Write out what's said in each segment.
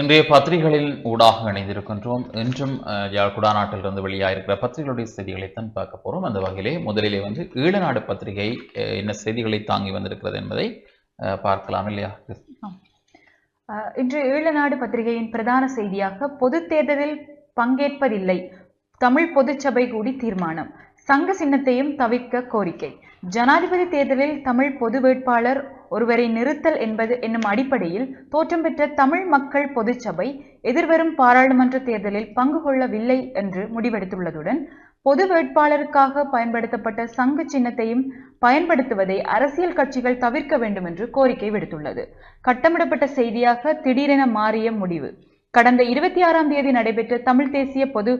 இன்றைய பத்திரிகைகளில் ஊடாக இணைந்திருக்கின்றோம். இன்றும் யாழ்குடா யாழ் குடாநாட்டிலிருந்து வெளியாயிருக்கிற பத்திரிகைகளுடைய செய்திகளைத்தான் பார்க்க போறோம். அந்த வகையிலே முதலிலே வந்து ஈழநாடு பத்திரிகை என்ன செய்திகளை தாங்கி வந்திருக்கிறது என்பதை பார்க்கலாம் இல்லையா? இன்று ஈழநாடு பத்திரிகையின் பிரதான செய்தியாக பொதுத் தேர்தலில் பங்கேற்பதில்லை. தமிழ் பொதுச்சபை கூடி தீர்மானம். சங்க சின்னத்தையும் தவிர்க்க கோரிக்கை. ஜனாதிபதி தேர்தலில் தமிழ் பொது வேட்பாளர் ஒருவரை நிறுத்தல் என்பது என்னும் அடிப்படையில் தோற்றம் பெற்ற தமிழ் மக்கள் பொதுச்சபை எதிர்வரும் பாராளுமன்ற தேர்தலில் பங்கு கொள்ளவில்லை என்று முடிவெடுத்துள்ளதுடன் பொது வேட்பாளருக்காக பயன்படுத்தப்பட்ட சங்கு சின்னத்தையும் பயன்படுத்துவதை அரசியல் கட்சிகள் தவிர்க்க வேண்டும் என்று கோரிக்கை விடுத்துள்ளது. கட்டமிடப்பட்ட செய்தியாக திடீரென மாறிய முடிவு. கடந்த இருபத்தி ஆறாம் தேதி நடைபெற்ற தமிழ் தேசிய பொது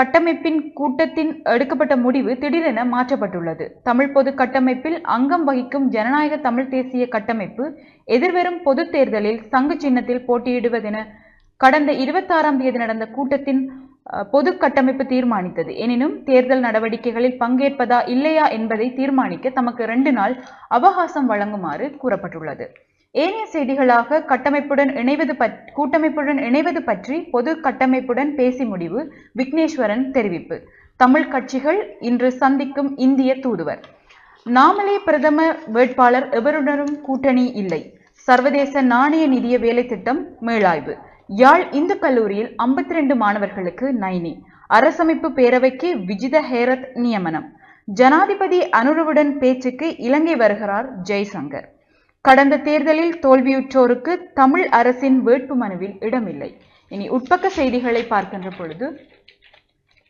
கட்டமைப்பின் கூட்டத்தின் எடுக்கப்பட்ட முடிவு திடீரென மாற்றப்பட்டுள்ளது. தமிழ் பொது கட்டமைப்பில் அங்கம் வகிக்கும் ஜனநாயக தமிழ் தேசிய கட்டமைப்பு எதிர்வரும் பொது தேர்தலில் சங்கு சின்னத்தில் போட்டியிடுவதென கடந்த இருபத்தாறாம் தேதி நடந்த கூட்டத்தின் பொது கட்டமைப்பு தீர்மானித்தது. எனினும் தேர்தல் நடவடிக்கைகளில் பங்கேற்பதா இல்லையா என்பதை தீர்மானிக்க தமக்கு ரெண்டு நாள் அவகாசம் வழங்குமாறு கூறப்பட்டுள்ளது. ஏனைய செய்திகளாக கட்டமைப்புடன் இணைவது பற் கூட்டமைப்புடன் இணைவது பற்றி பொது கட்டமைப்புடன் பேசி முடிவு விக்னேஸ்வரன் தெரிவிப்பு. தமிழ் கட்சிகள் இன்று சந்திக்கும் இந்திய தூதுவர். நாமலே பிரதம வேட்பாளர் எவருடனும் கூட்டணி இல்லை. சர்வதேச நாணய நிதிய வேலை திட்டம் மேலாய்வு. யாழ் இந்து கல்லூரியில் 52 மாணவர்களுக்கு நைனி. அரசமைப்பு பேரவைக்கு விஜித ஹேரத் நியமனம். ஜனாதிபதி அனுருவுடன் பேச்சுக்கு இலங்கை வருகிறார் ஜெய்சங்கர். கடந்த தேர்தலில் தோல்வியுற்றோருக்கு தமிழ் அரசின் வேட்பு மனுவில் இடமில்லை. இனி உட்பக்க செய்திகளை பார்க்கின்ற பொழுது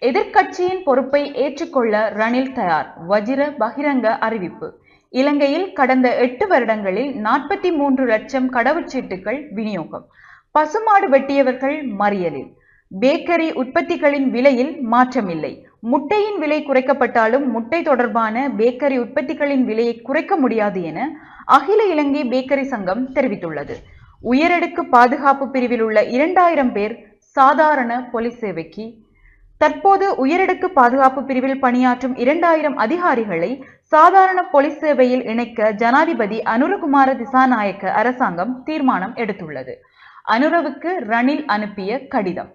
எதிர்க்கட்சியின் பொறுப்பை ஏற்றுக்கொள்ள ரணில் தயார் வஜிர பகிரங்க அறிவிப்பு. இலங்கையில் கடந்த எட்டு வருடங்களில் நாற்பத்தி மூன்று லட்சம் கடவுச்சீட்டுகள் விநியோகம். பசுமாடு வெட்டியவர்கள் மறியலில். பேக்கரி உற்பத்திகளின் விலையில் மாற்றமில்லை. முட்டையின் விலை குறைக்கப்பட்டாலும் முட்டை தொடர்பான பேக்கரி உற்பத்திகளின் விலையை குறைக்க முடியாது என அகில இலங்கை பேக்கரி சங்கம் தெரிவித்துள்ளது. உயரடுக்கு பாதுகாப்பு பிரிவில் உள்ள இரண்டாயிரம் பேர் சாதாரண போலீஸ் சேவைக்கு தற்போது உயரடுக்கு பாதுகாப்பு பிரிவில் பணியாற்றும் இரண்டாயிரம் அதிகாரிகளை சாதாரண போலீஸ் சேவையில் இணைக்க ஜனாதிபதி அனுரகுமார திசாநாயக்க அரசாங்கம் தீர்மானம் எடுத்துள்ளது. அனுரவுக்கு ரணில் அனுப்பிய கடிதம்.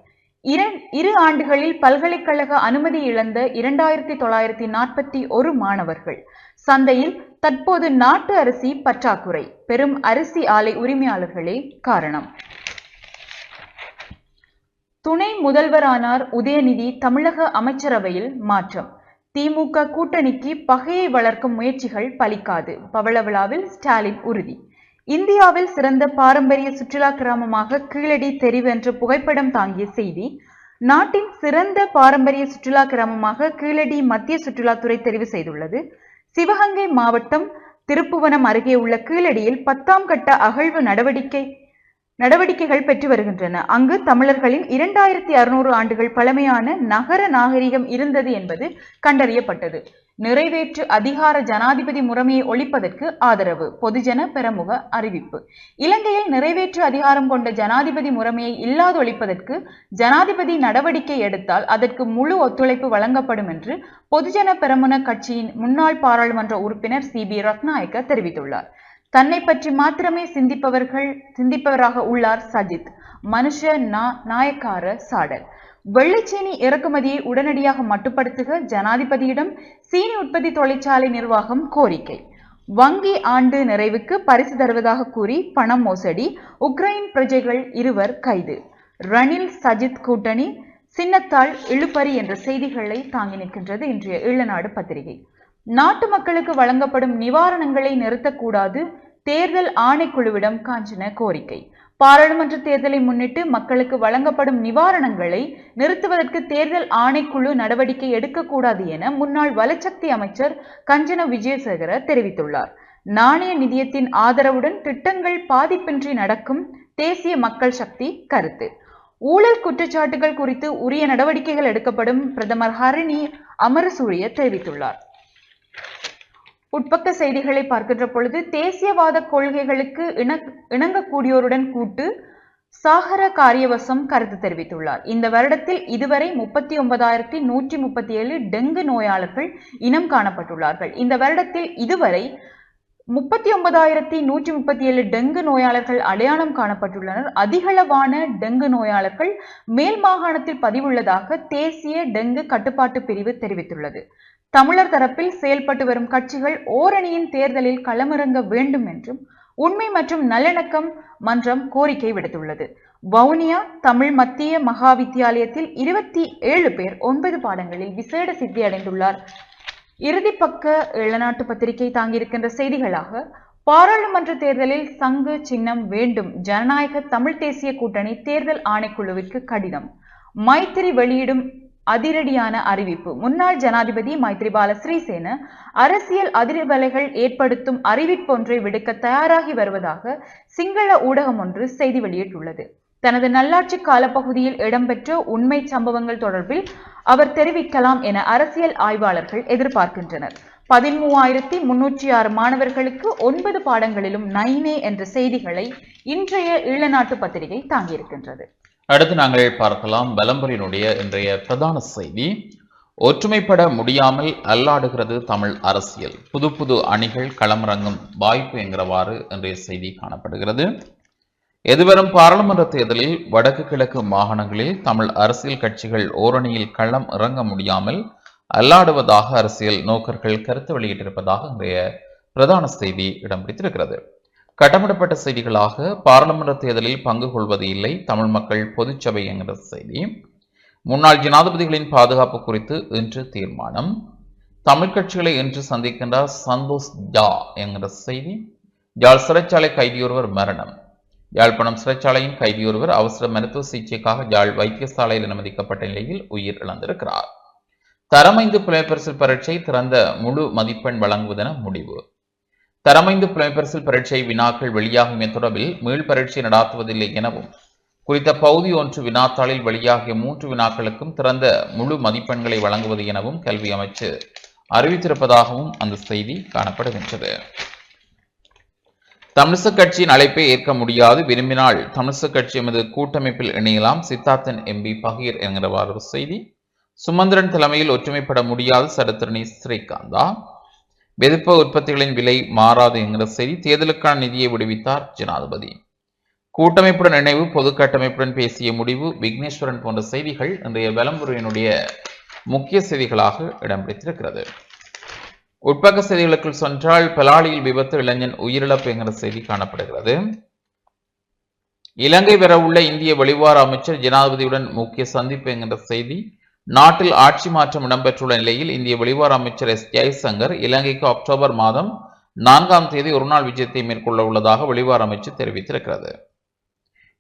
இரு ஆண்டுகளில் பல்கலைக்கழக அனுமதி இழந்த இரண்டாயிரத்தி தொள்ளாயிரத்தி நாற்பத்தி ஒரு மாணவர்கள் சந்தையில் தற்போது நாட்டு அரிசி பற்றாக்குறை. பெரும் அரிசி ஆலை உரிமையாளர்களே காரணம். துணை முதல்வரானார் உதயநிதி தமிழக அமைச்சரவையில் மாற்றம். திமுக கூட்டணிக்கு பகையை வளர்க்கும் முயற்சிகள் பலிக்காது. பவளவிழாவில் ஸ்டாலின் உறுதி. இந்தியாவில் சிறந்த பாரம்பரிய சுற்றுலா கிராமமாக கீழடி தெரிவு என்ற புகைப்படம் தாங்கிய செய்தி நாட்டின் சிறந்த பாரம்பரிய சுற்றுலா கிராமமாக கீழடி மத்திய சுற்றுலாத்துறை தெரிவு செய்துள்ளது. சிவகங்கை மாவட்டம் திருப்புவனம் அருகே உள்ள கீழடியில் பத்தாம் கட்ட அகழ்வு நடவடிக்கை நடவடிக்கைகள் பெற்று வருகின்றன. அங்கு தமிழர்களின் இரண்டாயிரத்தி அறுநூறு ஆண்டுகள் பழமையான நகர நாகரிகம் இருந்தது என்பது கண்டறியப்பட்டது. நிறைவேற்று அதிகார ஜனாதிபதி முறைமையை ஒழிப்பதற்கு ஆதரவு. பொதுஜன பெரமுக அறிவிப்பு. இலங்கையில் நிறைவேற்று அதிகாரம் கொண்ட ஜனாதிபதி முறைமையை இல்லாதொழிப்பதற்கு ஜனாதிபதி நடவடிக்கை எடுத்தால் அதற்கு முழு ஒத்துழைப்பு வழங்கப்படும் என்று பொதுஜன பெரமுன கட்சியின் முன்னாள் பாராளுமன்ற உறுப்பினர் சி. பி. ரத்நாயக்க தெரிவித்துள்ளார். தன்னை பற்றி மாத்திரமே சிந்திப்பவர்கள் சிந்திப்பவராக உள்ளார் சஜித். மனுஷ நா நாயக்கார சாடல். வெள்ளைச்சீனி இறக்குமதியை உடனடியாக மட்டுப்படுத்துக ஜனாதிபதியிடம் சீனி உற்பத்தி தொழிற்சாலை நிர்வாகம் கோரிக்கை. வங்கி ஆண்டு நிறைவுக்கு பரிசு தருவதாக கூறி பணம் மோசடி உக்ரைன் பிரஜைகள் இருவர் கைது. ரணில் சஜித் கூட்டணி சின்னத்தாள் இழுபறி என்ற செய்திகளை தாங்கி நிற்கின்றது இன்றைய ஈழநாடு பத்திரிகை. நாட்டு மக்களுக்கு வழங்கப்படும் நிவாரணங்களை நிறுத்தக்கூடாது தேர்தல் ஆணைக்குழுவிடம் காஞ்சின கோரிக்கை. பாராளுமன்ற தேர்தலை முன்னிட்டு மக்களுக்கு வழங்கப்படும் நிவாரணங்களை நிறுத்துவதற்கு தேர்தல் ஆணைக்குழு நடவடிக்கை எடுக்கக்கூடாது என முன்னாள் வலச்சக்தி அமைச்சர் கஞ்சன விஜயசேகர தெரிவித்துள்ளார். நாணய நிதியத்தின் ஆதரவுடன் திட்டங்கள் பாதிப்பின்றி நடக்கும் தேசிய மக்கள் சக்தி கருத்து. ஊழல் குற்றச்சாட்டுகள் குறித்து உரிய நடவடிக்கைகள் எடுக்கப்படும் பிரதமர் ஹரிணி அமரசூரிய தெரிவித்துள்ளார். உட்பக்க செய்திகளை பார்க்கின்ற பொழுது தேசியவாத கொள்கைகளுக்கு இண இணங்கக்கூடியோருடன் கூட்டு சாகர காரியவசம் கருத்து தெரிவித்துள்ளார். இந்த வருடத்தில் இதுவரை முப்பத்தி ஒன்பதாயிரத்தி நூற்றி முப்பத்தி ஏழு டெங்கு நோயாளர்கள் இனம் காணப்பட்டுள்ளார்கள். இந்த வருடத்தில் இதுவரை முப்பத்தி ஒன்பதாயிரத்தி நூற்றி முப்பத்தி ஏழு டெங்கு நோயாளர்கள் அடையாளம் காணப்பட்டுள்ளனர். அதிகளவான டெங்கு நோயாளர்கள் மேல் மாகாணத்தில் பதிவுள்ளதாக தேசிய டெங்கு கட்டுப்பாட்டு பிரிவு தெரிவித்துள்ளது. தமிழர் தரப்பில் செயல்பட்டு வரும் கட்சிகள் ஓரணியின் தேர்தலில் களமிறங்க வேண்டும் என்றும் உண்மை மற்றும் நல்லிணக்கம் மன்றம் கோரிக்கை விடுத்துள்ளது. வவுனியா தமிழ் மத்திய மகா வித்தியாலயத்தில் இருபத்தி ஏழு பேர் ஒன்பது பாடங்களில் விசேட சித்தி அடைந்துள்ளார். இறுதிப்பக்க இளநாட்டு பத்திரிகை தாங்கியிருக்கின்ற செய்திகளாக பாராளுமன்ற தேர்தலில் சங்கு சின்னம் வேண்டும் ஜனநாயக தமிழ் தேசிய கூட்டணி தேர்தல் ஆணைக்குழுவிற்கு கடிதம் மைத்திரி வெளியிடும் அதிரடியான அறிவிப்பு. முன்னாள் ஜனாதிபதி மைத்ரிபால ஸ்ரீசேன அரசியல் அதிர்வலைகள் ஏற்படுத்தும் அறிவிப்பொன்றை விடுக்க தயாராகி வருவதாக சிங்கள ஊடகம் ஒன்று செய்தி வெளியிட்டுள்ளது. தனது நல்லாட்சி காலப்பகுதியில் இடம்பெற்ற உண்மை சம்பவங்கள் தொடர்பில் அவர் தெரிவிக்கலாம் என அரசியல் ஆய்வாளர்கள் எதிர்பார்க்கின்றனர். பதிமூவாயிரத்தி முன்னூற்றி ஆறு மாணவர்களுக்கு ஒன்பது பாடங்களிலும் நைனே என்ற செய்திகளை இன்றைய ஈழநாட்டு பத்திரிகை தாங்கியிருக்கின்றது. அடுத்து நாங்கள் பார்க்கலாம் பலம்பரினுடைய இன்றைய பிரதான செய்தி. ஒற்றுமைப்பட முடியாமல் அல்லாடுகிறது தமிழ் அரசியல். புது புது அணிகள் களமிறங்கும் வாய்ப்பு என்கிறவாறு இன்றைய செய்தி காணப்படுகிறது. எதிர்வரும் பாராளுமன்ற தேர்தலில் வடக்கு கிழக்கு மாகாணங்களில் தமிழ் அரசியல் கட்சிகள் ஓரணியில் களம் இறங்க முடியாமல் அல்லாடுவதாக அரசியல் நோக்கர்கள் கருத்து வெளியிட்டிருப்பதாக இன்றைய பிரதான செய்தி இடம் பிடித்திருக்கிறது. கட்டமிடப்பட்ட செய்திகளாக பாராளுமன்ற தேர்தலில் பங்கு கொள்வது இல்லை. தமிழ் மக்கள் பொதுச்சபை என்கிற செய்தி. முன்னாள் ஜனாதிபதிகளின் பாதுகாப்பு குறித்து இன்று தீர்மானம். தமிழ் கட்சிகளை இன்று சந்திக்கின்றார் சந்தோஷ் ஜா என்கிற செய்தி. யாழ் சிறைச்சாலை கைதியொருவர் மரணம். யாழ்ப்பாணம் சிறைச்சாலையின் கைதியொருவர் அவசர மருத்துவ சிகிச்சைக்காக யாழ் வைத்தியசாலையில் அனுமதிக்கப்பட்ட நிலையில் உயிர் இழந்திருக்கிறார். தரமைந்து புலமைப்பரிசில் பரீட்சை திறந்த முழு மதிப்பெண் வழங்குவதென முடிவு. தரமைந்து புலமைப்பரிசில் பரீட்சை வினாக்கள் வெளியாகும் என் தொடர்பில் மீள் பரீட்சை நடாத்துவதில்லை எனவும் குறித்த பகுதி ஒன்று வினாத்தாளில் வெளியாகிய மூன்று வினாக்களுக்கும் திறந்த முழு மதிப்பெண்களை வழங்குவது எனவும் கல்வி அமைச்சு அறிவித்திருப்பதாகவும் அந்த செய்தி காணப்படுகின்றது. தமிழிச கட்சியின் அழைப்பை ஏற்க முடியாது விரும்பினால் தமிழிச கட்சி எமது கூட்டமைப்பில் இணையலாம். சித்தார்த்தன் எம்பி பகீர் என்கிறவாறு செய்தி. சுமந்திரன் தலைமையில் ஒற்றுமைப்பட முடியாது சடத்திரணி ஸ்ரீகாந்தா. வெதுப்ப உற்பத்திகளின் விலை மாறாது என்கிற செய்தி தேர்தலுக்கான நிதியை விடுவித்தார் ஜனாதிபதி. கூட்டமைப்புடன் இணைவு பொது கட்டமைப்புடன் பேசிய முடிவு விக்னேஸ்வரன் போன்ற செய்திகள் இன்றைய விளம்பரையினுடைய முக்கிய செய்திகளாக இடம் பிடித்திருக்கிறது. உட்பக்க செய்திகளுக்குள் சென்றால் பலாலியில் விபத்து இளைஞன் உயிரிழப்பு என்கிற செய்தி காணப்படுகிறது. இலங்கை பெறவுள்ள இந்திய வெளிவார அமைச்சர் ஜனாதிபதியுடன் முக்கிய சந்திப்பு என்கின்ற செய்தி நாட்டில் ஆட்சி மாற்றம் இடம்பெற்றுள்ள நிலையில் இந்திய வெளிவார அமைச்சர் எஸ் ஜெய்சங்கர் இலங்கைக்கு அக்டோபர் மாதம் நான்காம் தேதி ஒருநாள் விஜயத்தை மேற்கொள்ள உள்ளதாக வெளிவார அமைச்சர் தெரிவித்திருக்கிறது.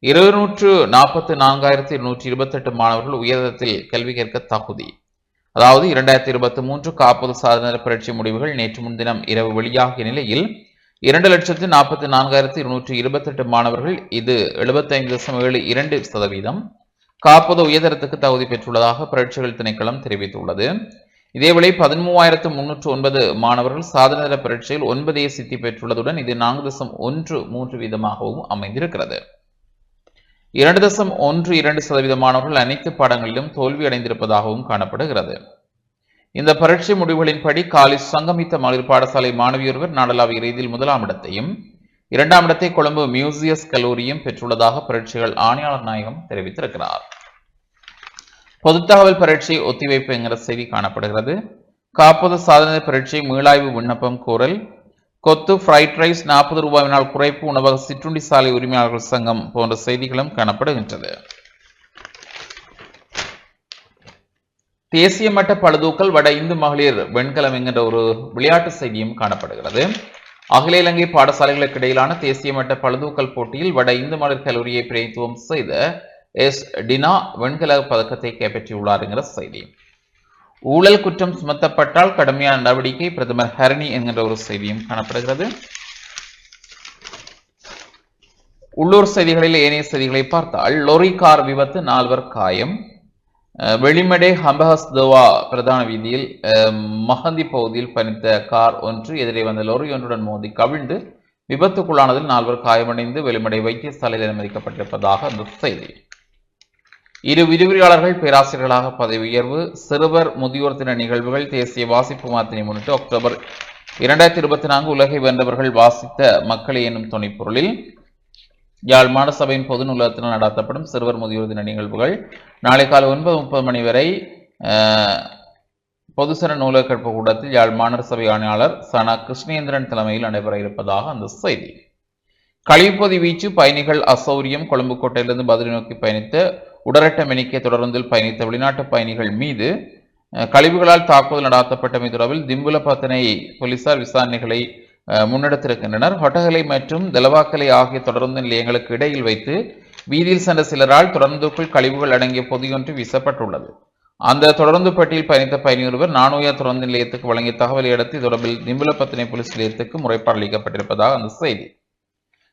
இருநூற்று நாற்பத்தி நான்காயிரத்தி நூற்றி இருபத்தெட்டு மாணவர்கள் உயர்தரத்தில் கல்வி கேட்க தகுதி. அதாவது இரண்டாயிரத்தி இருபத்தி மூன்று காப்பது சாதன பரீட்சை முடிவுகள் நேற்று முன்தினம் இரவு வெளியாகிய நிலையில் இரண்டு லட்சத்து நாற்பத்தி நான்காயிரத்தி இருநூற்றி இருபத்தெட்டு மாணவர்கள் இது எழுபத்தைந்து தசம் ஏழு இரண்டு சதவீதம் காப்பது உயர்தரத்துக்கு தகுதி பெற்றுள்ளதாக பரீட்சைகள் திணைக்களம் தெரிவித்துள்ளது. இதேவேளை பதிமூவாயிரத்து முன்னூற்று ஒன்பது மாணவர்கள் சாதனதர பரீட்சையில் ஒன்பதே சித்தி பெற்றுள்ளதுடன் இது நான்கு தசம் ஒன்று மூன்று வீதமாகவும் அமைந்திருக்கிறது. இரண்டு தசம் ஒன்று இரண்டு சதவீத மாணவர்கள் அனைத்து பாடங்களிலும் தோல்வி அடைந்திருப்பதாகவும் காணப்படுகிறது. இந்த பரீட்சை முடிவுகளின்படி காலி சங்கமித்த மகளிர் பாடசாலை மாணவியொருவர் நாடளாவிய ரீதியில் முதலாம் இடத்தையும் இரண்டாம் இடத்தை கொழும்பு மியூசியஸ் கல்லூரியும் பெற்றுள்ளதாக பரீட்சைகள் ஆணையாளர் நாயகம் தெரிவித்திருக்கிறார். பொது தகவல் பரீட்சை ஒத்திவைப்பு என்கிற செய்தி காணப்படுகிறது. காப்பது சாதனை பரீட்சை மீளாய்வு விண்ணப்பம் கோரல். கொத்து ஃப்ரைட் ரைஸ் நாற்பது ரூபாயினால் குறைப்பு உணவக சிற்றுண்டி சாலை உரிமையாளர்கள் சங்கம் போன்ற செய்திகளும் காணப்படுகின்றது. தேசிய மட்ட பழுதூக்கல் வட இந்து மகளிர் வெண்கலம் என்கின்ற ஒரு விளையாட்டு செய்தியும் காணப்படுகிறது. அகில இலங்கை பாடசாலைகளுக்கு இடையிலான தேசிய மட்ட பழுதூக்கல் போட்டியில் வட இந்து மலர் கல்லூரியை பிரதித்துவம் செய்த எஸ். டினா வெண்கல பதக்கத்தை கைப்பற்றியுள்ளார் என்கிற செய்தி. ஊழல் குற்றம் சுமத்தப்பட்டால் கடுமையான நடவடிக்கை பிரதமர் ஹரணி என்கின்ற ஒரு செய்தியும் காணப்படுகிறது. உள்ளூர் செய்திகளில் ஏனைய செய்திகளை பார்த்தால் லொரி கார் விபத்து நால்வர் காயம். வெளிமடை ஹம்பஹஸ்தவா பிரதான வீதியில் மஹந்தி பகுதியில் பயணித்த கார் ஒன்று எதிரே வந்த லொரி ஒன்றுடன் மோதி கவிழ்ந்து விபத்துக்குள்ளானதில் நால்வர் காயமடைந்து வெளிமடை வைத்தியசாலையில் அனுமதிக்கப்பட்டிருப்பதாக அந்த செய்தி. இரு விரிவுரையாளர்கள் பேராசிரியர்களாக பதவி உயர்வு சிறுவர் முதியோர் தின நிகழ்வுகள் தேசிய வாசிப்பு மாதத்தினை முன்னிட்டு அக்டோபர் இரண்டாயிரத்தி இருபத்தி நான்கு உலகை வென்றவர்கள் வாசித்த மக்களே என்னும் துணைப்பொருளில் யாழ் மாநசபையின் பொது நூலகத்தில் நடத்தப்படும் சிறுவர் முதியோர் தின நிகழ்வுகள். நாளை காலை ஒன்பது முப்பது மணி வரை பொதுசன நூலக கற்பு கூடத்தில் யாழ் மாநகர சபை ஆணையாளர் சனா கிருஷ்ணேந்திரன் தலைமையில் நடைபெற இருப்பதாக அந்த செய்தி. கழிவுப்பொதி வீச்சு பயணிகள் அசௌரியம் கொழும்பு கோட்டையிலிருந்து பதிலை நோக்கி பயணித்த உடரட்ட மெனிக்கை தொடர்ந்தில் பயணித்த வெளிநாட்டு பயணிகள் மீது கழிவுகளால் தாக்குதல் நடாத்தப்பட்டமை தொடர்பில் திம்புலப்பத்தனை போலீசார் விசாரணைகளை முன்னெடுத்திருக்கின்றனர். ஹொட்டகலை மற்றும் தலவாக்கலை ஆகிய தொடர்ந்து நிலையங்களுக்கு இடையில் வைத்து வீதியில் சென்ற சிலரால் தொடர்ந்துக்குள் கழிவுகள் அடங்கிய பொதியொன்று வீசப்பட்டுள்ளது. அந்த தொடர்ந்து பட்டியல் பயணித்த பயணியொருவர் நானூயா தொடருந்து தொடர்ந்து நிலையத்துக்கு வழங்கிய தகவலை அடுத்து தொடர்பில் திம்புலப்பத்தனை போலீஸ் நிலையத்துக்கு முறைப்பாடு அளிக்கப்பட்டிருப்பதாக அந்த செய்தி.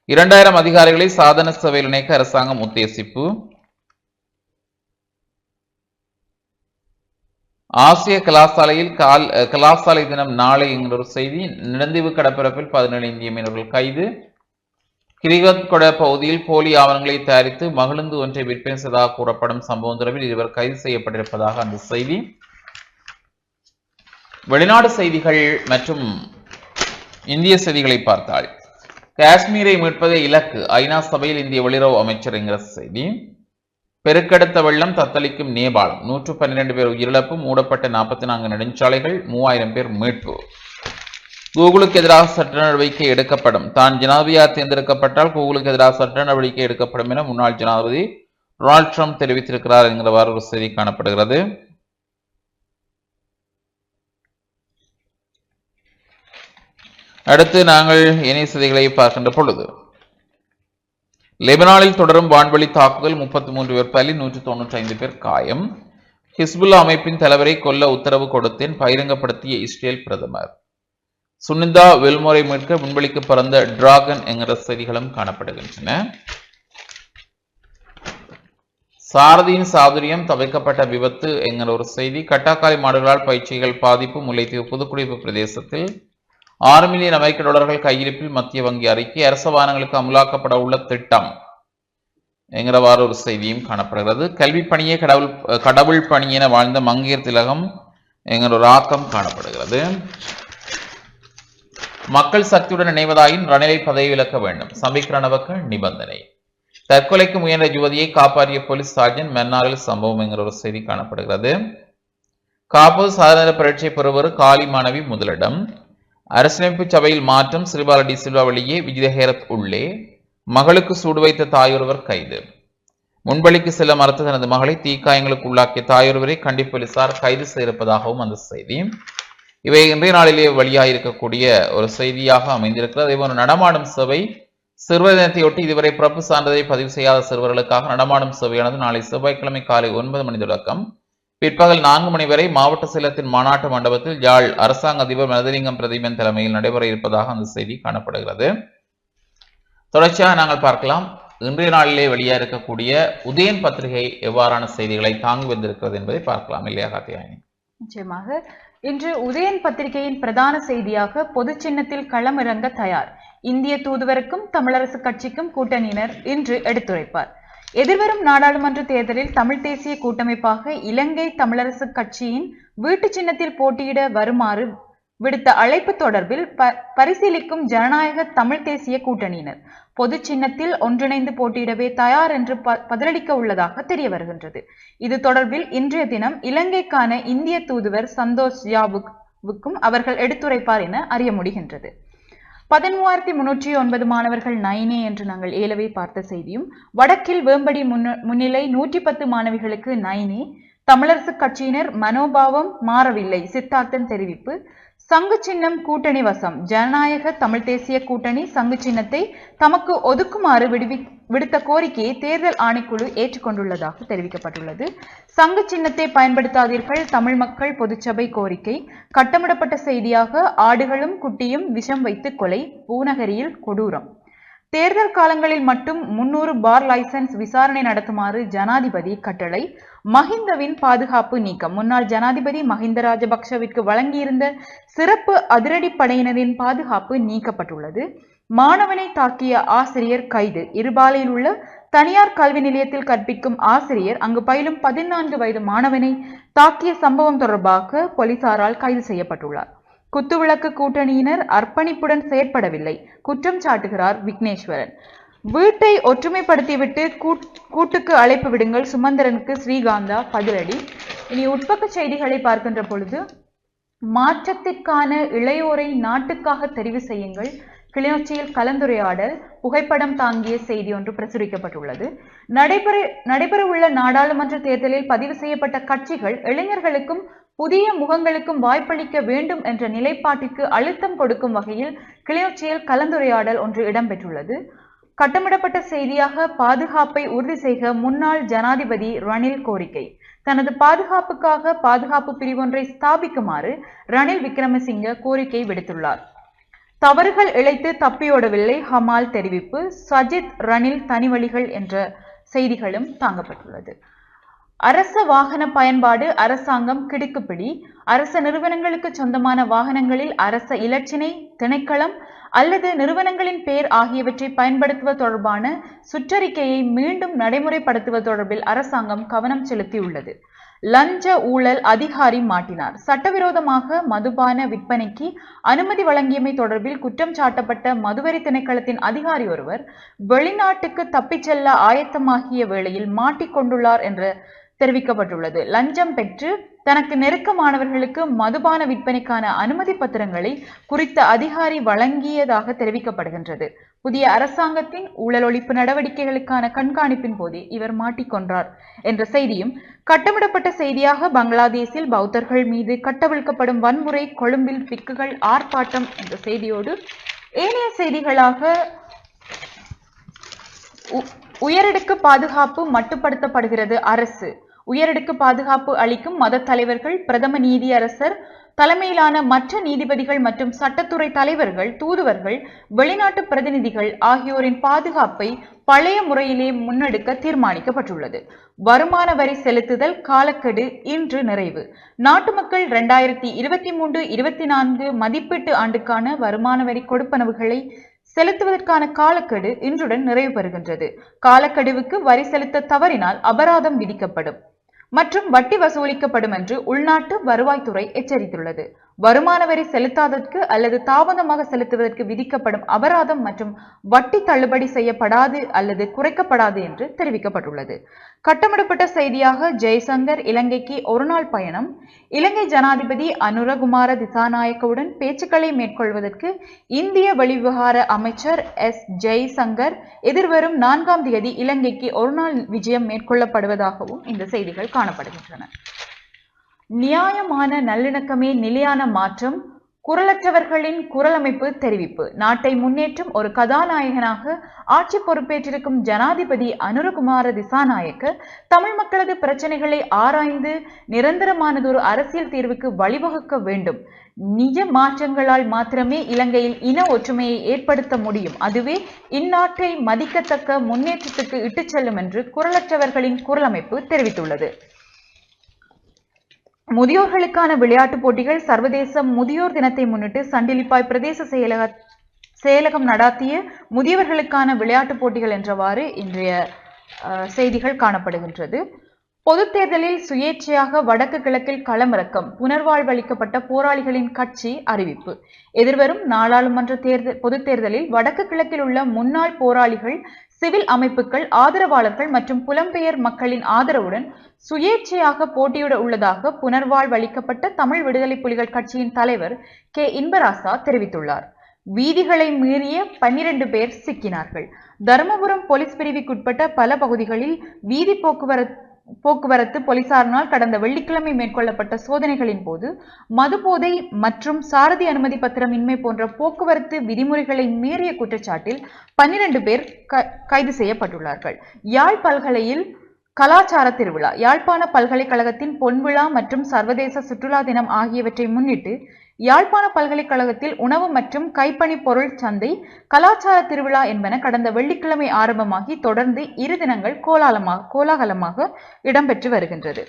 இரண்டாயிரம் அதிகாரிகளை சாதன சபையில் இணைக்க அரசாங்கம் உத்தேசிப்பு. ஆசிய கலாசாலையில் கால் கலாசாலை தினம் நாளை என்கிற ஒரு செய்தி. நிலந்தீவு கடப்பிறப்பில் பதினேழு இந்திய மீனவர்கள் கைது. கிரிகத்கொட பகுதியில் போலி ஆவணங்களை தயாரித்து மகிழுந்து ஒன்றை விற்பனை செய்ததாக கூறப்படும் சம்பவம் தொடர்பில் இருவர் கைது செய்யப்பட்டிருப்பதாக அந்த செய்தி. வெளிநாடு செய்திகள் மற்றும் இந்திய செய்திகளை பார்த்தால் காஷ்மீரை மீட்பதே இலக்கு. ஐநா சபையில் இந்திய வெளியுறவு அமைச்சர் என்கிற செய்தி. பெருக்கெடுத்த வெள்ளம் தத்தளிக்கும் நேபாளம். நூற்று பன்னிரண்டு பேர் உயிரிழப்பு மூடப்பட்ட நாற்பத்தி நான்கு நெடுஞ்சாலைகள் மூவாயிரம் பேர் மீட்பு. கூகுளுக்கு எதிராக சட்ட நடவடிக்கை எடுக்கப்படும். தான் ஜனாதிபதியாக தேர்ந்தெடுக்கப்பட்டால் கூகுளுக்கு எதிராக சட்ட நடவடிக்கை எடுக்கப்படும் என முன்னாள் ஜனாதிபதி டொனால்ட் ட்ரம்ப் தெரிவித்திருக்கிறார் என்கிறவாறு ஒரு செய்தி காணப்படுகிறது. அடுத்து நாங்கள் இணைய செய்திகளை பார்க்கின்ற பொழுது லெபனானில் தொடரும் வான்வழி தாக்குதல் முப்பத்தி மூன்று பேர் பலி நூற்றி தொண்ணூற்றி ஐந்து பேர் காயம். ஹிஸ்புல்லா அமைப்பின் தலைவரை கொல்ல உத்தரவு கொடுத்தேன் பகிரங்கப்படுத்திய இஸ்ரேல் பிரதமர். சுனிதா வெல்மோரை மீட்க விண்வெளிக்கு பறந்த டிராகன் என்கிற செய்திகளும் காணப்படுகின்றன. சாரதியின் சாதுரியம் தவிர்க்கப்பட்ட விபத்து என்கிற ஒரு செய்தி. கட்டாக்காலை மாடுகளால் பயிற்சிகள் பாதிப்பு முல்லைத்தீவு புதுக்குடிப்பு பிரதேசத்தில் ஆறு மில்லியன் அமெரிக்க டாலர்கள் கையிருப்பில் மத்திய வங்கி அறிக்கை அரச வாகனங்களுக்கு அமுலாக்கப்பட உள்ள திட்டம் என்கிறவாறு ஒரு செய்தியும் காணப்படுகிறது. கல்வி பணியே கடவுள் கடவுள் பணி என வாழ்ந்த மங்கையர் திலகம் என்கிற ஒரு ஆக்கம் காணப்படுகிறது. மக்கள் சக்தியுடன் இணைவதாயின் ரணிலை பதவி விலக்க வேண்டும். சம்பிக்கணவக்க நிபந்தனை. தற்கொலைக்கு முயன்ற யுவதியை காப்பாற்றிய போலீஸ் சார்ஜன் மன்னாரில் சம்பவம் என்கிற ஒரு செய்தி காணப்படுகிறது. காப்பது சாதன பரீட்சை பெறுவர் காலி மாணவி முதலிடம். அரசமைப்பு சபையில் மாற்றம் சிறுபாலடி சில்வா வெளியே விஜயஹேரத் உள்ளே மகளுக்கு சூடு வைத்த தாயொருவர் கைது. முன்பலிக்கு செல்ல மறுத்த தனது மகளை தீக்காயங்களுக்கு உள்ளாக்கிய தாயொருவரை கண்டி போலீசார் கைது செய்திருப்பதாகவும் அந்த செய்தி. இவை இன்றைய நாளிலே வெளியாயிருக்கக்கூடிய ஒரு செய்தியாக அமைந்திருக்கிறது. அதேபோன்று நடமாடும் சபை சிறுவர் தினத்தையொட்டி இதுவரை பிறப்பு சான்றிதழை பதிவு செய்யாத சிறுவர்களுக்காக நடமாடும் சபையானது நாளை செவ்வாய்க்கிழமை காலை ஒன்பது மணி தொடக்கம். பிற்பகல் நான்கு மணி வரை மாவட்ட சேலத்தின் மாநாட்டு மண்டபத்தில் யாழ் அரசாங்க அதிபர் மனதலிங்கம் பிரதீபன் தலைமையில் நடைபெற இருப்பதாக அந்த செய்தி காணப்படுகிறது. தொடர்ச்சியாக நாங்கள் பார்க்கலாம். இன்றைய நாளிலே வெளியாக இருக்கக்கூடிய உதயன் பத்திரிகை எவ்வாறான செய்திகளை தாங்கி வந்திருக்கிறது என்பதை பார்க்கலாம். இல்லையா காத்தியாயினி நிச்சயமாக. இன்று உதயன் பத்திரிகையின் பிரதான செய்தியாக பொது சின்னத்தில் களமிறங்க தயார். இந்திய தூதுவருக்கும் தமிழரசு கட்சிக்கும் கூட்டணியினர் இன்று எடுத்துரைப்பார். எதிர்வரும் நாடாளுமன்ற தேர்தலில் தமிழ் தேசிய கூட்டமைப்பாக இலங்கை தமிழரசு கட்சியின் வீட்டு சின்னத்தில் போட்டியிட வருமாறு விடுத்த அழைப்பு தொடர்பில் ப பரிசீலிக்கும் ஜனநாயக தமிழ் தேசிய கூட்டணியினர். பொது சின்னத்தில் ஒன்றிணைந்து போட்டியிடவே தயார் என்று ப பதிலளிக்க உள்ளதாக தெரிய வருகின்றது. இது தொடர்பில் இன்றைய தினம் இலங்கைக்கான இந்திய தூதுவர் சந்தோஷ் யாவுக்கும் அவர்கள் எடுத்துரைப்பார் என அறிய முடிகின்றது. பதிமூவாயிரத்தி முன்னூற்றி ஒன்பது மாணவர்கள் நைனே என்று நாங்கள் ஏலவே பார்த்த செய்தியும் வடக்கில் வேம்படி முன்ன- முன்னிலை நூற்றி பத்து மாணவிகளுக்கு நைனே தமிழரசு கட்சியினர் மனோபாவம் மாறவில்லை சித்தார்த்தன் தெரிவிப்பு சங்கு சின்னம் கூட்டணி வசம். ஜனநாயக தமிழ் தேசிய கூட்டணி சங்கு சின்னத்தை தமக்கு ஒதுக்குமாறு விடுவி விடுத்த கோரிக்கையை தேர்தல் ஆணைக்குழு ஏற்றுக்கொண்டுள்ளதாக தெரிவிக்கப்பட்டுள்ளது. சங்கு சின்னத்தை பயன்படுத்தாதீர்கள் தமிழ் மக்கள் பொதுச்சபை கோரிக்கை. கட்டமிடப்பட்ட செய்தியாக ஆடுகளும் குட்டியும் விஷம் வைத்து கொலை பூநகரியில் கொடூரம். தேர்தல் காலங்களில் மட்டும் முன்னூறு பார் லைசன்ஸ் விசாரணை நடத்துமாறு ஜனாதிபதி கட்டளை. மஹிந்தவின் பாதுகாப்பு நீக்கம். முன்னாள் ஜனாதிபதி மஹிந்த ராஜபக்ஷவிற்கு வழங்கியிருந்த சிறப்பு அதிரடிப்படையினரின் பாதுகாப்பு நீக்கப்பட்டுள்ளது. மாணவனை தாக்கிய ஆசிரியர் கைது. இருபாலையில் உள்ள தனியார் கல்வி நிலையத்தில் கற்பிக்கும் ஆசிரியர் அங்கு பயிலும் பதினான்கு வயது மாணவனை தாக்கிய சம்பவம் தொடர்பாக போலீசாரால் கைது செய்யப்பட்டுள்ளார். குத்துவிளக்கு கூட்டணியினர் அர்ப்பணிப்புடன் செயற்படவில்லை. குற்றம் சாட்டுகிறார் விக்னேஸ்வரன். வீட்டை ஒற்றுமைப்படுத்திவிட்டு கூட்- கூட்டுக்கு அழைப்பு விடுங்கள். சுமந்திரனுக்கு ஸ்ரீகாந்தா பதிலடி. இனி உட்பக்க செய்திகளை பார்க்கின்ற பொழுது மாற்றத்திற்கான இளையோரை நாட்டுக்காக தெரிவு செய்யுங்கள். கிளிநொச்சியில் கலந்துரையாடல் புகைப்படம் தாங்கிய செய்தி ஒன்று பிரசுரிக்கப்பட்டுள்ளது. நடைபெற நடைபெறவுள்ள நாடாளுமன்ற தேர்தலில் பதிவு செய்யப்பட்ட கட்சிகள் இளைஞர்களுக்கும் புதிய முகங்களுக்கும் வாய்ப்பளிக்க வேண்டும் என்ற நிலைப்பாட்டிற்கு அழுத்தம் கொடுக்கும் வகையில் கிளிநொச்சியில் கலந்துரையாடல் ஒன்று இடம்பெற்றுள்ளது. கட்டமிடப்பட்ட செய்தியாக பாதுகாப்பை உறுதி செய்க முன்னாள் ஜனாதிபதி ரணில் கோரிக்கை. தனது பாதுகாப்புக்காக பாதுகாப்பு பிரிவொன்றை ஸ்தாபிக்குமாறு ரணில் விக்ரமசிங்க கோரிக்கை விடுத்துள்ளார். தவறுகள் இழைத்து தப்பியோடவில்லை ஹமால் தெரிவிப்பு சஜித் ரணில் தனிவழிகள் என்ற செய்திகளும் தாங்கப்பட்டுள்ளது. அரச வாகன பயன்பாடு அரசாங்கம் கிடுக்குப்பிடி. அரச நிறுவனங்களுக்கு சொந்தமான வாகனங்களில் அரச இலச்சினை திணைக்களம் அல்லது நிறுவனங்களின் பெயர் ஆகியவற்றை பயன்படுத்துவது தொடர்பான சுற்றறிக்கையை மீண்டும் நடைமுறைப்படுத்துவது தொடர்பில் அரசாங்கம் கவனம் செலுத்தியுள்ளது. லஞ்ச ஊழல் அதிகாரி மாட்டினார். சட்டவிரோதமாக மதுபான விற்பனைக்கு அனுமதி வழங்கியமை தொடர்பில் குற்றம் சாட்டப்பட்ட மதுவரி திணைக்களத்தின் அதிகாரி ஒருவர் வெளிநாட்டுக்கு தப்பிச் செல்ல ஆயத்தமாகிய வேளையில் மாட்டிக்கொண்டுள்ளார் என்ற தெரிவிக்கப்பட்டுள்ளது. லஞ்சம் பெற்று தனக்கு நெருக்கமானவர்களுக்கு மதுபான விற்பனைக்கான அனுமதி பத்திரங்களை குறித்த அதிகாரி வழங்கியதாக தெரிவிக்கப்படுகின்றது. புதிய அரசாங்கத்தின் ஊழல் ஒழிப்பு நடவடிக்கைகளுக்கான கண்காணிப்பின் போது இவர் மாட்டிக்கொன்றார் என்ற செய்தியும் கட்டமிடப்பட்ட செய்தியாக பங்களாதேஷில் பௌத்தர்கள் மீது கட்டவிழ்க்கப்படும் வன்முறை கொழும்பில் பிக்குகள் ஆர்ப்பாட்டம் என்ற செய்தியோடு ஏனைய செய்திகளாக உயரடுக்கு பாதுகாப்பு மட்டுப்படுத்தப்படுகிறது அரசு. உயரடுக்கு பாதுகாப்பு அளிக்கும் மத தலைவர்கள் பிரதம நீதியரசர் தலைமையிலான மற்ற நீதிபதிகள் மற்றும் சட்டத்துறை தலைவர்கள் தூதுவர்கள் வெளிநாட்டு பிரதிநிதிகள் ஆகியோரின் பாதுகாப்பை பழைய முறையிலே முன்னெடுக்க தீர்மானிக்கப்பட்டுள்ளது. வருமான வரி செலுத்துதல் காலக்கெடு இன்று நிறைவு. நாட்டு மக்கள் இரண்டாயிரத்தி இருபத்தி மூன்று இருபத்தி நான்கு மதிப்பீட்டு ஆண்டுக்கான வருமான வரி கொடுப்பனவுகளை செலுத்துவதற்கான காலக்கெடு இன்றுடன் நிறைவு பெறுகின்றது. காலக்கெடுவுக்கு வரி செலுத்த தவறினால் அபராதம் விதிக்கப்படும். மற்றும் வட்டி வசூலிக்கப்படும் என்று உள்நாட்டு வருவாய்த்துறை எச்சரித்துள்ளது. வருமான வரி செலுத்தாததற்கு அல்லது தாமதமாக செலுத்துவதற்கு விதிக்கப்படும் அபராதம் மற்றும் வட்டி தள்ளுபடி செய்யப்படாது அல்லது குறைக்கப்படாது என்று தெரிவிக்கப்பட்டுள்ளது. கட்டமிடப்பட்ட செய்தியாக ஜெய்சங்கர் இலங்கைக்கு ஒருநாள் பயணம். இலங்கை ஜனாதிபதி அனுரகுமார திசாநாயக்கவுடன் பேச்சுக்களை மேற்கொள்வதற்கு இந்திய வெளிவிவகார அமைச்சர் எஸ். ஜெய்சங்கர் எதிர்வரும் நான்காம் தேதி இலங்கைக்கு ஒருநாள் விஜயம் மேற்கொள்ளப்படுவதாகவும் இந்த செய்திகள் காணப்படுகின்றன. நியாயமான நல்லிணக்கமே நிலையான மாற்றம் குரலற்றவர்களின் குரலமைப்பு தெரிவிப்பு. நாட்டை முன்னேற்றும் ஒரு கதாநாயகனாக ஆட்சி பொறுப்பேற்றிருக்கும் ஜனாதிபதி அனுரகுமார திசாநாயக்க தமிழ் மக்களது பிரச்சனைகளை ஆராய்ந்து நிரந்தரமானதொரு அரசியல் தீர்வுக்கு வழிவகுக்க வேண்டும். நிஜ மாற்றங்களால் மாத்திரமே இலங்கையில் இன ஒற்றுமையை ஏற்படுத்த முடியும். அதுவே இந்நாட்டை மதிக்கத்தக்க முன்னேற்றத்துக்கு இட்டுச் செல்லும் என்று குரலற்றவர்களின் குரலமைப்பு தெரிவித்துள்ளது. முதியோர்களுக்கான விளையாட்டுப் போட்டிகள் சர்வதேச முதியோர் தினத்தை முன்னிட்டு சண்டிலிப்பாய் பிரதேச செயலக செயலகம் நடாத்திய முதியவர்களுக்கான விளையாட்டுப் போட்டிகள் என்றவாறு இன்றைய அஹ், செய்திகள் காணப்படுகின்றது. பொதுத் தேர்தலில் சுயேட்சையாக வடக்கு கிழக்கில் களமிறக்கம் புனர்வாழ்வளிக்கப்பட்ட போராளிகளின் கட்சி அறிவிப்பு. எதிர்வரும் நாடாளுமன்ற தேர்தல் பொதுத் தேர்தலில் வடக்கு கிழக்கில் உள்ள முன்னாள் போராளிகள் சிவில் அமைப்புகள் ஆதரவாளர்கள் மற்றும் புலம்பெயர் மக்களின் ஆதரவுடன் சுயேட்சையாக போட்டியிட உள்ளதாக புனர்வாழ்வளிக்கப்பட்ட தமிழ் விடுதலை புலிகள் கட்சியின் தலைவர் கே. இன்பராசா தெரிவித்துள்ளார். வீதிகளை மீறிய பன்னிரண்டு பேர் சிக்கினார்கள். தருமபுரம் போலீஸ் பிரிவுக்குட்பட்ட பல பகுதிகளில் வீதி போக்குவரத்து போக்குவரத்து போலீசாரினால் கடந்த வெள்ளிக்கிழமை மேற்கொள்ளப்பட்ட சோதனைகளின் போது மதுபோதை மற்றும் சாரதி அனுமதி பத்திரம் இன்மை போன்ற போக்குவரத்து விதிமுறைகளை மீறிய குற்றச்சாட்டில் பன்னிரண்டு பேர் க- கைது செய்யப்பட்டுள்ளார்கள். யாழ் பல்கலையில் கலாச்சார திருவிழா யாழ்ப்பாண பல்கலைக்கழகத்தின் பொன்விழா மற்றும் சர்வதேச சுற்றுலா தினம் ஆகியவற்றை முன்னிட்டு யாழ்ப்பாண பல்கலைக்கழகத்தில் உணவு மற்றும் கைப்பணி பொருள் சந்தை கலாச்சார திருவிழா என்பன கடந்த வெள்ளிக்கிழமை ஆரம்பமாகி தொடர்ந்து இரு தினங்கள் கோலாகலமாக கோலாகலமாக இடம்பெற்று வருகின்றது.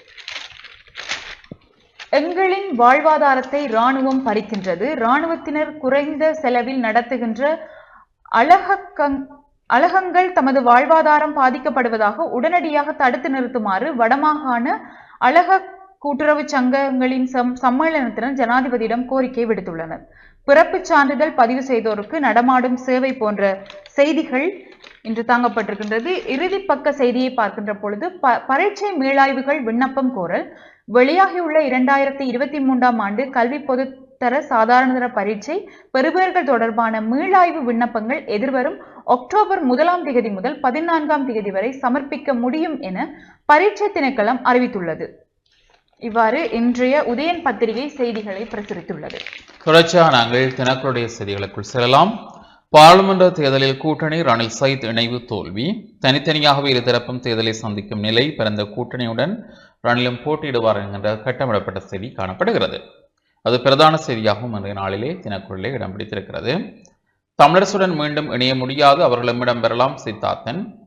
எங்களின் வாழ்வாதாரத்தை இராணுவம் பறிக்கின்றது. இராணுவத்தினர் குறைந்த செலவில் நடத்துகின்ற அழகக்கங் அழகங்கள் தமது வாழ்வாதாரம் பாதிக்கப்படுவதாக உடனடியாக தடுத்து நிறுத்துமாறு வடமாகாண அழக கூட்டுறவு சங்கங்களின் சம் சம்மேளனத்தினர் ஜனாதிபதியிடம் கோரிக்கை விடுத்துள்ளனர். பிறப்பு சான்றிதழ் பதிவு செய்தோருக்கு நடமாடும் சேவை போன்ற செய்திகள் இன்று தாங்கப்பட்டிருக்கின்றது. இறுதி பக்க செய்தியை பார்க்கின்ற பொழுது ப பரீட்சை மீளாய்வுகள் விண்ணப்பம் கோரல் வெளியாகியுள்ள இரண்டாயிரத்தி இருபத்தி மூன்றாம் ஆண்டு கல்வி பொதுத்தர சாதாரணதர பரீட்சை பெறுபேறுகள் தொடர்பான மீளாய்வு விண்ணப்பங்கள் எதிர்வரும் அக்டோபர் முதலாம் தேதி முதல் பதினான்காம் தேதி வரை சமர்ப்பிக்க முடியும் என பரீட்சை திணைக்களம் அறிவித்துள்ளது. இவ்வாறு இன்றைய உதயன் பத்திரிகை செய்திகளை பிரசுரித்துள்ளது. தொடர்ச்சியாக நாங்கள் தினக்குடைய செய்திகளுக்குள் செல்லலாம். பாராளுமன்ற தேர்தலில் கூட்டணி ரணில் சயித் இணைவு தோல்வி. தனித்தனியாகவே இருதரப்பும் தேர்தலை சந்திக்கும் நிலை பிறந்த கூட்டணியுடன் ரணிலும் போட்டியிடுவார் என்கின்ற கட்டமிடப்பட்ட செய்தி காணப்படுகிறது. அது பிரதான செய்தியாகவும் இன்றைய நாளிலே தினக்குள்ளே இடம் பிடித்திருக்கிறது. தமிழரசுடன் மீண்டும் இணைய முடியாது. அவர்களிடம் இடம்பெறலாம் சித்தார்த்தன்.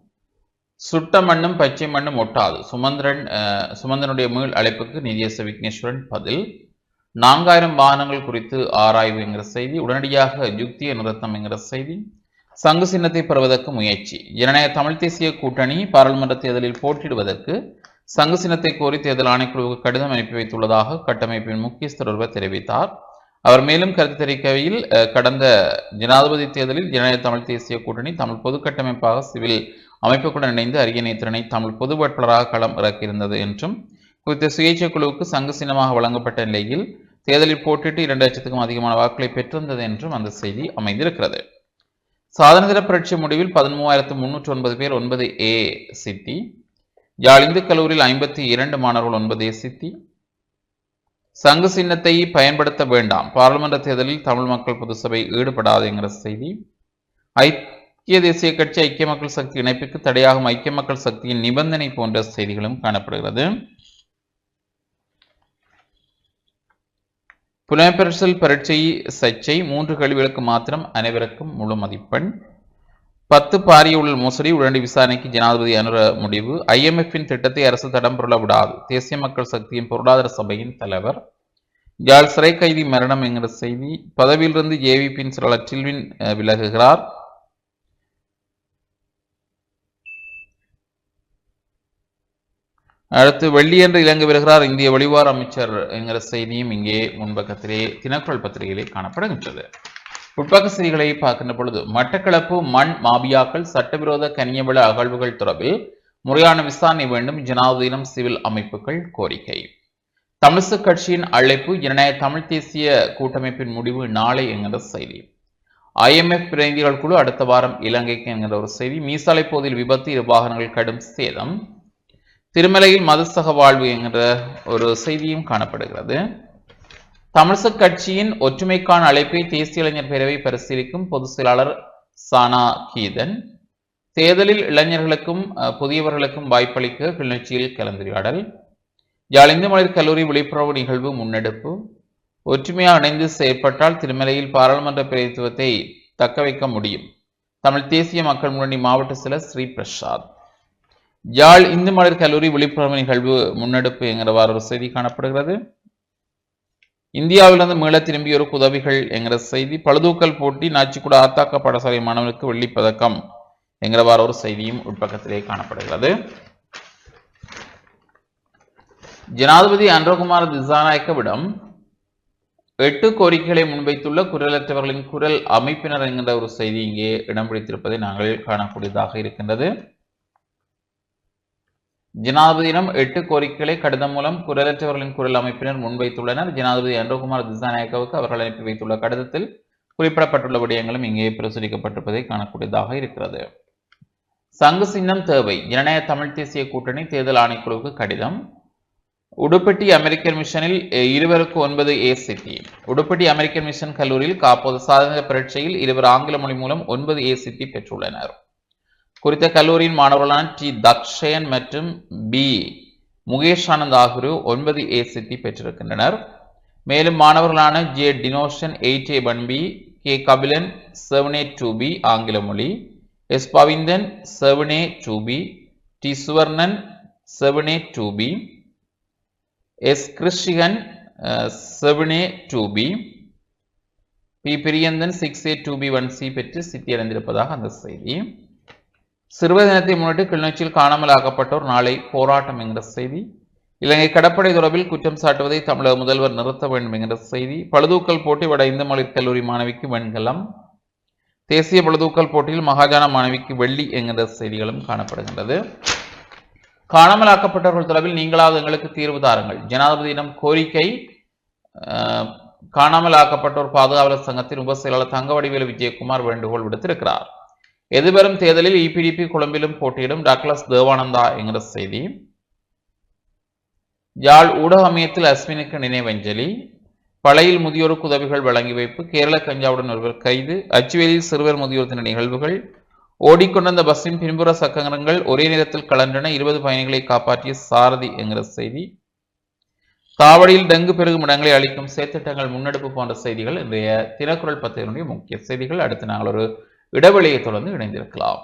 சுட்ட மண்ணும் பச்சை மண்ணும் ஒட்டாது. சுமந்திரன் அஹ், சுமந்திரனுடைய மீள் அழைப்புக்கு நிதியச விக்னேஸ்வரன் பதில் நான்காயிரம் வாகனங்கள் குறித்து ஆராய்வு என்கிற செய்தி உடனடியாக யுக்திய நிறுத்தம் என்கிற செய்தி சங்கு சின்னத்தை பெறுவதற்கு முயற்சி. ஜனநாயக தமிழ் தேசிய கூட்டணி பாராளுமன்ற தேர்தலில் போட்டியிடுவதற்கு சங்கு சின்னத்தை கோரி தேர்தல் ஆணைக்குழுவுக்கு கடிதம் அனுப்பி வைத்துள்ளதாக கட்டமைப்பின் முக்கியஸ்தர் ஒருவர் தெரிவித்தார். அவர் மேலும் கருத்து தெரிவிக்கையில் அஹ், கடந்த ஜனாதிபதி தேர்தலில் ஜனநாயக தமிழ் தேசிய கூட்டணி தமிழ் பொது கட்டமைப்பாக சிவில் அமைப்புகளுடன் இணைந்து அரியணை திறனை தமிழ் பொது வேட்பாளராக களம் இறக்கியிருந்தது என்றும் குறித்த சுயேட்சை குழுவுக்கு சங்கு சின்னமாக வழங்கப்பட்ட நிலையில் தேர்தலில் போட்டிட்டு இரண்டு லட்சத்துக்கும் அதிகமான வாக்குகளை பெற்றிருந்தது என்றும் அந்த செய்தி அமைந்திருக்கிறது. சாதனதிர புரட்சி முடிவில் பதிமூவாயிரத்து முன்னூற்று ஒன்பது பேர் ஒன்பது ஏ சித்தி யாழ் இந்து கல்லூரியில் ஐம்பத்தி இரண்டு மாணவர்கள் ஒன்பது ஏ சித்தி சங்கு சின்னத்தை பயன்படுத்த வேண்டாம் பாராளுமன்ற தேர்தலில் தமிழ் மக்கள் பொதுசபை ஈடுபடாது என்கிற செய்தி ஐ ஐக்கிய தேசிய கட்சி ஐக்கிய மக்கள் சக்தி இணைப்புக்கு தடையாகும் ஐக்கிய மக்கள் சக்தியின் நிபந்தனை போன்ற செய்திகளும் காணப்படுகிறது. புலம்பெயர்ச்சல் பரீட்சை சர்ச்சை மூன்று கேள்விகளுக்கு மாத்திரம் அனைவருக்கும் முழு மதிப்பெண். பத்து பாரிய உள்ள மோசடி உடனடி விசாரணைக்கு ஜனாதிபதி அனுர முடிவு. ஐஎம்எஃப்பின் திட்டத்தை அரசு தடம் புரள விடாது. தேசிய மக்கள் சக்தியின் பொருளாதார சபையின் தலைவர். யாழ் சிறை கைதி மரணம் என்கிற செய்தி. பதவியிலிருந்து ஜேவிபியின் சிலர் டில்வின் விலகுகிறார். அடுத்து வெள்ளியன்று இலங்கை வருகிறார் இந்திய வெளிவார அமைச்சர் என்கிற செய்தியும் இங்கே முன்பக்கத்திலே தினக்குரல் பத்திரிகையிலே காணப்படுகின்றது. உட்பக்க செய்திகளை பார்க்கின்ற பொழுது மட்டக்களப்பு மண் மாபியாக்கள் சட்டவிரோத கனியவள அகழ்வுகள் தொடர்பில் முறையான விசாரணை வேண்டும் ஜனாதினம் சிவில் அமைப்புகள் கோரிக்கை. தமிழ்சு கட்சியின் அழைப்பு ஜனநாயக தமிழ் தேசிய கூட்டமைப்பின் முடிவு நாளை என்கிற செய்தி. ஐஎம்எஃப் பிரதிநிதிகள் குழு அடுத்த வாரம் இலங்கைக்கு என்கிற ஒரு செய்தி. மீசாலை போதில் விபத்து இரு வாகனங்கள் கடும் சேதம். திருமலையில் மதஸ்தக வாழ்வு என்கிற ஒரு செய்தியும் காணப்படுகிறது. தமிழிசு கட்சியின் ஒற்றுமைக்கான அழைப்பை தேசிய இளைஞர் பேரவை பரிசீலிக்கும் பொதுச் செயலாளர் சானா கீதன். தேர்தலில் இளைஞர்களுக்கும் புதியவர்களுக்கும் வாய்ப்பளிக்க கிளிநொச்சியில் கலந்துரையாடல். யாழிந்து மலர் கல்லூரி விழிப்புணர்வு நிகழ்வு முன்னெடுப்பு. ஒற்றுமையாக இணைந்து செயற்பட்டால் திருமலையில் பாராளுமன்ற பிரதித்துவத்தை தக்க வைக்க முடியும். தமிழ் தேசிய மக்கள் முன்னணி மாவட்ட சிலர் ஸ்ரீ பிரசாத். யாழ் இந்து மலர் கல்லூரி விழிப்புணர்வு நிகழ்வு முன்னெடுப்பு என்கிறவாறு ஒரு செய்தி காணப்படுகிறது. இந்தியாவிலிருந்து மீள ஒரு உதவிகள் என்கிற செய்தி பழுதூக்கல் போட்டி நாச்சிக்குட ஆத்தாக்க பாடசாலை மாணவனுக்கு வெள்ளிப் பதக்கம் என்கிறவாறு ஒரு செய்தியும் உட்பக்கத்திலே காணப்படுகிறது. ஜனாதிபதி அன்றகுமார் திசாநாயக்கவிடம் எட்டு கோரிக்கைகளை முன்வைத்துள்ள குரலற்றவர்களின் குரல் அமைப்பினர் என்கின்ற ஒரு செய்தி இங்கே இடம் பிடித்திருப்பதை நாங்கள் காணக்கூடியதாக இருக்கின்றது. ஜனாதிபதியிடம் எட்டு கோரிக்கைகளை கடிதம் மூலம் குரலற்றவர்களின் குரல் அமைப்பினர் முன்வைத்துள்ளனர். ஜனாதிபதி அன்றகுமார் திசாநாயக்கவுக்கு அவர்கள் அனுப்பி வைத்துள்ள கடிதத்தில் குறிப்பிடப்பட்டுள்ள விடயங்களும் இங்கே பிரசுரிக்கப்பட்டிருப்பதை காணக்கூடியதாக இருக்கிறது. சங்கு சின்னம் தேவை. ஜனநாயக தமிழ் தேசிய கூட்டணி தேர்தல் ஆணைக்குழுவுக்கு கடிதம். உடுப்பட்டி அமெரிக்கன் மிஷனில் இருவருக்கு ஒன்பது ஏ சித்தி உடுப்பட்டி அமெரிக்கன் மிஷன் கல்லூரியில் காப்போது சாதனை பரீட்சையில் இருவர் ஆங்கில மொழி மூலம் ஒன்பது ஏ சித்தி பெற்றுள்ளனர். குறித்த கல்லூரியின் மாணவர்களான டி. தக்ஷயன் மற்றும் பி முகேஷ் ஆனந்த் ஆகியோர் ஒன்பது ஏ சித்தி பெற்றிருக்கின்றனர். மேலும் மாணவர்களான J Dinoshan eight A பன்பி K Kapilan seven A two B ஆங்கில மொழி. S Pavindhan seven A two B T Suvarnan seven A two B S Krishigan seven A two B B Priyanthan six A two B one C பெற்று சித்தியடைந்திருப்பதாக அந்த செய்தி. சிறுவர் தினத்தை முன்னிட்டு கிளிநொச்சியில் காணாமல் ஆக்கப்பட்டோர் நாளை போராட்டம் என்கிற செய்தி. இலங்கை கடற்படை தொடர்பில் குற்றம் சாட்டுவதை தமிழக முதல்வர் நிறுத்த வேண்டும் என்கிற செய்தி. பழுதூக்கல் போட்டி வட இந்து மொழி கல்லூரி மாணவிக்கு வெண்கலம். தேசிய பழுதூக்கல் போட்டியில் மகாஜன மாணவிக்கு வெள்ளி என்கிற செய்திகளும் காணப்படுகின்றது. காணாமலாக்கப்பட்டவர்கள் தொடர்பில் நீங்களாவது எங்களுக்கு தீர்வு தாருங்கள். ஜனாதிபதியிடம் கோரிக்கை காணாமல் ஆக்கப்பட்டோர் பாதுகாவலர் சங்கத்தின் உப செயலாளர் தங்கவடிவேலு விஜயகுமார் வேண்டுகோள் விடுத்திருக்கிறார். எதிர்வரும் தேர்தலில் இபிடிபி கொழும்பிலும் போட்டியிடும் டக்ளஸ் தேவானந்தா என்கிற செய்தி. யாழ் ஊடக அமையத்தில் அஸ்வினுக்கு நினைவஞ்சலி பழையில் முதியோருக்கு உதவிகள் வழங்கி வைப்பு. கேரள கஞ்சாவுடன் ஒருவர் கைது. அச்சுவேலியில் சிறுவர் முதியோர் தின நிகழ்வுகள். ஓடிக்கொண்டிருந்த பஸ்ஸின் பின்புற சக்கரங்கள் ஒரே நேரத்தில் கலன்றன. இருபது பயணிகளை காப்பாற்றிய சாரதி என்கிற செய்தி. தாவடியில் டெங்கு பெருகும் இடங்களை அளிக்கும் செயற்திட்டங்கள் முன்னெடுப்பு போன்ற செய்திகள் இன்றைய தினக்குரல் பத்திரிகையினுடைய முக்கிய செய்திகள். அடுத்து நாங்கள் ஒரு இடைவெளியை தொடர்ந்து இணைந்திருக்கலாம்.